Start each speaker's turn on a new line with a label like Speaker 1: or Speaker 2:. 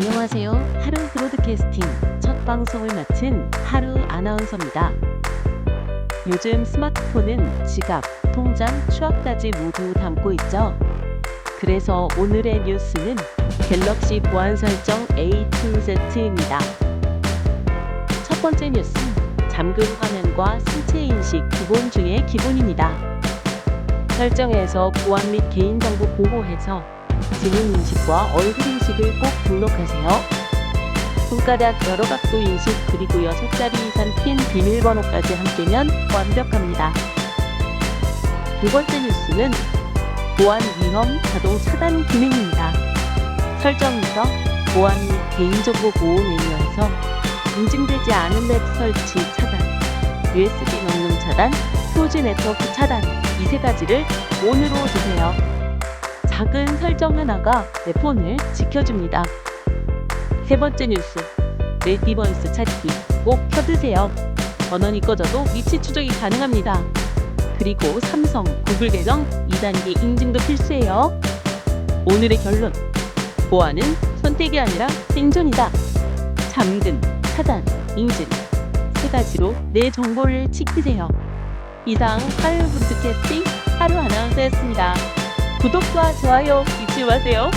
Speaker 1: 안녕하세요. 하루 브로드캐스팅 첫 방송을 마친 하루 아나운서입니다. 요즘 스마트폰은 지갑, 통장, 추억까지 모두 담고 있죠. 그래서 오늘의 뉴스는 갤럭시 보안 설정 A2Z입니다. 첫 번째 뉴스, 잠금 화면과 신체 인식 기본 중의 기본입니다. 설정에서 보안 및 개인정보 보호 해서 지문 인식과 얼굴 인식을 꼭 등록하세요. 손가락 여러 각도 인식 그리고 6자리 이상 핀 비밀번호까지 함께면 완벽합니다. 두 번째 뉴스는 보안 위험 자동 차단 기능입니다. 설정에서 보안 및 개인정보 보호 메뉴에서 인증되지 않은 앱 설치 차단, USB 명령 차단, 표지 네트워크 차단 이 세 가지를 ON으로 주세요. 작은 설정 하나가 내 폰을 지켜줍니다. 세 번째 뉴스. 레디버스 찾기 꼭 켜두세요. 전원이 꺼져도 위치 추적이 가능합니다. 그리고 삼성, 구글 계정 2단계 인증도 필수예요. 오늘의 결론. 보안은 선택이 아니라 생존이다. 잠금, 차단, 인증. 세 가지로 내 정보를 지키세요. 이상 하루 브로드캐스팅 하루 아나운서였습니다. 구독과 좋아요 잊지 마세요.